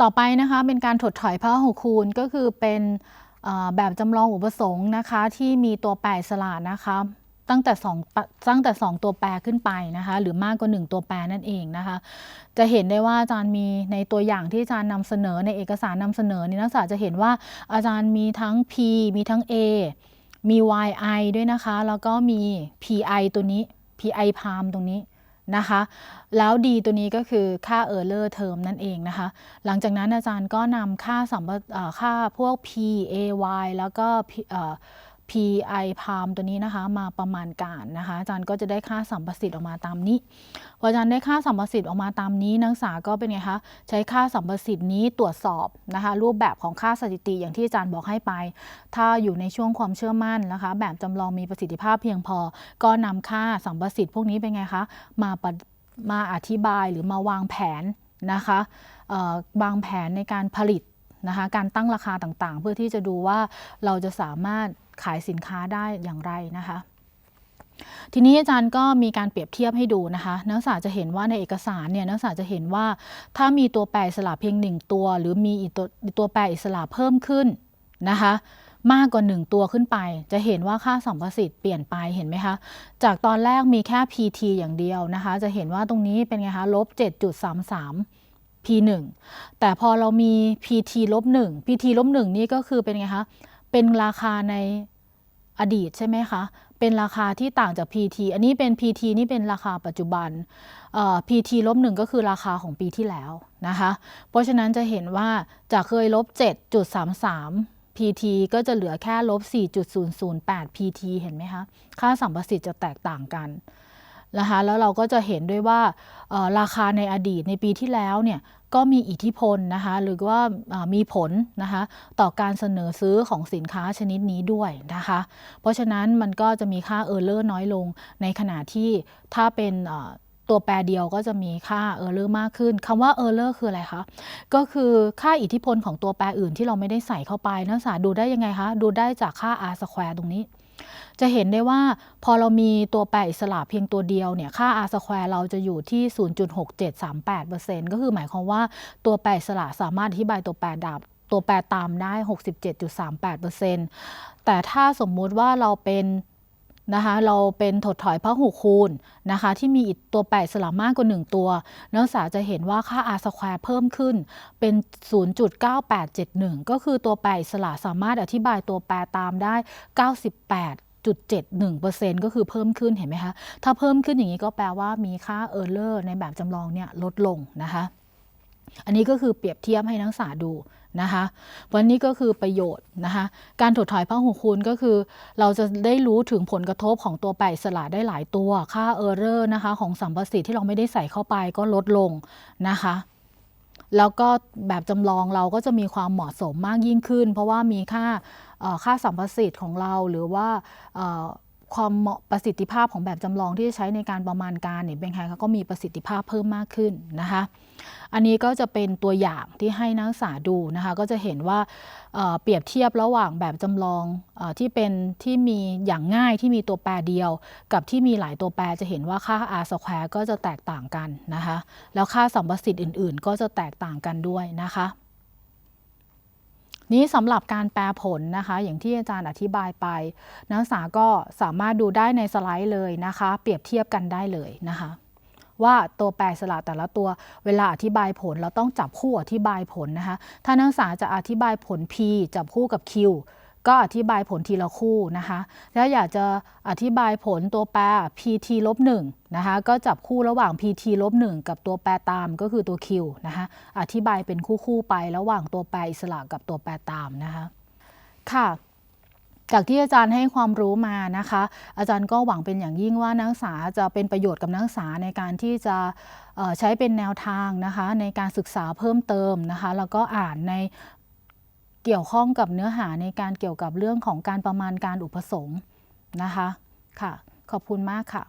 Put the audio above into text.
ต่อไปนะคะเป็นการถดถอยพหุคูณก็คือเป็นแบบจำลองอุปสงค์นะคะที่มีตัวแปรอิสระนะคะตั้งแต่2ตั้งแต่ 2 ตัวแปรขึ้นไปนะคะหรือมากกว่า 1 ตัวแปรนั่นเองนะคะ จะเห็นได้ว่าอาจารย์มีในตัวอย่างที่อาจารย์นำเสนอในเอกสารนำเสนอนี่นักศึกษาจะเห็นว่าอาจารย์มีทั้ง P มีทั้ง A มี YI ด้วยนะคะ แล้วก็มี PI ตัวนี้ PI palm ตรงนี้ นะคะ แล้วดีตัวนี้ก็คือค่า error term นั่นเองนะคะ หลังจากนั้นอาจารย์ก็นำค่าสัมค่าพวก P A Y แล้วก็ P PI palm ตัวนี้นะคะ มาประมาณการนะคะ อาจารย์ก็จะได้ค่าสัมประสิทธิ์ออกมาตามนี้พออาจารย์ได้ค่าสัมประสิทธิ์ออกมาตามนี้ นักศึกษาก็เป็นไงคะใช้ค่าสัมประสิทธิ์นี้ตรวจสอบนะคะ รูปแบบของค่าสถิติอย่างที่อาจารย์บอกให้ไป ถ้าอยู่ในช่วงความเชื่อมั่นนะคะ แบบจำลองมีประสิทธิภาพเพียงพอ ก็นำค่าสัมประสิทธิ์พวกนี้เป็นไงคะมามาอธิบายหรือมาวางแผนนะคะวางแผนในการผลิตนะคะการตั้งราคาต่างๆ เพื่อที่จะดูว่าเราจะสามารถ ขายสินค้าได้อย่างไรนะคะทีนี้อาจารย์ก็มีการเปรียบเทียบให้ดูนะคะ นักศึกษาจะเห็นว่าในเอกสารเนี่ยนักศึกษาจะเห็นว่าถ้ามีตัวแปรอิสระเพียงหนึ่งตัว หรือมีอีกตัวตัวแปรอิสระเพิ่มขึ้นนะคะมากกว่า 1 ตัวขึ้นไป จะเห็นว่าค่าสัมประสิทธิ์เปลี่ยนไปเห็นไหมคะจากตอนแรกมีแค่ PT อย่างเดียวนะคะ จะเห็นว่าตรงนี้เป็นไงคะลบ7.33 P1 แต่พอเรามี PT ลบ1 PT ลบ1นี่ก็คือเป็นไงคะ เป็นราคาในอดีตใช่ไหมคะ เป็นราคาที่ต่างจาก PT อันนี้เป็น PT นี่เป็นราคาปัจจุบันเอ่อ PT ลบหนึ่งก็คือราคาของปีที่แล้วนะคะ เพราะฉะนั้นจะเห็นว่าจากเคยลบ 7.33 PT ก็จะเหลือแค่ลบ 4.008 PT เห็นไหมคะ ค่าสัมประสิทธิ์จะแตกต่างกัน นะคะแล้วเราก็จะเห็นด้วยว่าราคาในอดีตในปีที่แล้วเนี่ยก็มีอิทธิพลนะคะหรือว่ามีผลนะคะต่อการเสนอซื้อของสินค้าชนิดนี้ด้วยนะคะ เพราะฉะนั้นมันก็จะมีค่า Error น้อยลง ในขณะที่ถ้าเป็นตัวแปรเดียวก็จะมีค่า Error มากขึ้นคำว่า Error คืออะไรคะ ก็คือค่าอิทธิพลของตัวแปรอื่นที่เราไม่ได้ใส่เข้าไปนักศึกษาดูได้ยังไงคะ ดูได้จากค่า r square ตรงนี้ จะเห็นได้ว่าพอเรามีตัวแปรอิสระเพียงตัวเดียวเนี่ยค่า r square เราจะอยู่ที่ 0.6738%ก็คือหมายความว่าตัวแปรอิสระสามารถอธิบายตัวแปรดับตัวแปรตามได้ 67.38%แต่ถ้าสมมุติว่าเราเป็นนะคะเราเป็นถดถอยพหุคูณนะคะที่มีตัวแปรอิสระมากกว่า 1 ตัว นักศึกษาจะเห็นว่าค่า r square เพิ่มขึ้นเป็น 0.9871 ก็คือตัวแปรอิสระสามารถอธิบายตัวแปรตามได้ 98.71%ก็คือเพิ่มขึ้นเห็นไหมคะ ถ้าเพิ่มขึ้นอย่างนี้ก็แปลว่ามีค่า error ในแบบจำลองเนี่ยลดลงนะคะ อันนี้ก็คือเปรียบเทียบให้นักศึกษาดูนะคะวันนี้ก็คือประโยชน์นะคะการถดถอยพหุคูณก็คือ เราจะได้รู้ถึงผลกระทบของตัวแปรอิสระได้หลายตัว ค่า error นะคะของสัมประสิทธิ์ที่เราไม่ได้ใส่เข้าไปก็ลดลงนะคะแล้วก็แบบจำลองเราก็จะมีความเหมาะสมมากยิ่งขึ้น เพราะว่ามีค่า ค่าสัมประสิทธิ์ของเราหรือว่าความเหมาะประสิทธิภาพของแบบจำลองที่จะใช้ในการประมาณการเนี่ยเป็นไงคะก็มีประสิทธิภาพเพิ่มมากขึ้นนะคะ อันนี้ก็จะเป็นตัวอย่างที่ให้นักศึกษาดูนะคะ ก็จะเห็นว่าเเปรียบเทียบระหว่างแบบจำลองอที่เป็นที่มีอย่างง่ายที่มีตัวแปรเดียว กับที่มีหลายตัวแปรจะเห็นว่าค่า r square ก็จะแตกต่างกันนะคะ แล้วค่าสัมประสิทธิ์อื่น ๆ ก็จะแตกต่างกันด้วยนะคะ นี้สำหรับการแปลผลนะคะ อย่างที่อาจารย์อธิบายไป นักศึกษาก็สามารถดูได้ในสไลด์เลยนะคะ เปรียบเทียบกันได้เลยนะคะ ว่าตัวแปรสระแต่ละตัวเวลาอธิบายผลเราต้องจับคู่อธิบายผลนะคะ ถ้านักศึกษาจะอธิบายผล P จับคู่กับ Q ก็อธิบายผลทีละคู่นะคะ ถ้าอยากจะอธิบายผลตัวแปร PT ลบ1นะคะ ก็จับคู่ระหว่าง PT ลบ1กับตัวแปรตามก็คือตัว Q นะคะ อธิบายเป็นคู่ๆไประหว่างตัวแปรอิสระกับตัวแปรตามนะคะ ค่ะ จากที่อาจารย์ให้ความรู้มานะคะ อาจารย์ก็หวังเป็นอย่างยิ่งว่านักศึกษาจะเป็นประโยชน์กับนักศึกษาในการที่จะใช้เป็นแนวทางนะคะในการศึกษาเพิ่มเติมนะคะ แล้วก็อ่านใน เกี่ยวข้องกับเนื้อหาในการเกี่ยวกับเรื่องของการประมาณการอุปสงค์นะคะค่ะ ขอบคุณมากค่ะ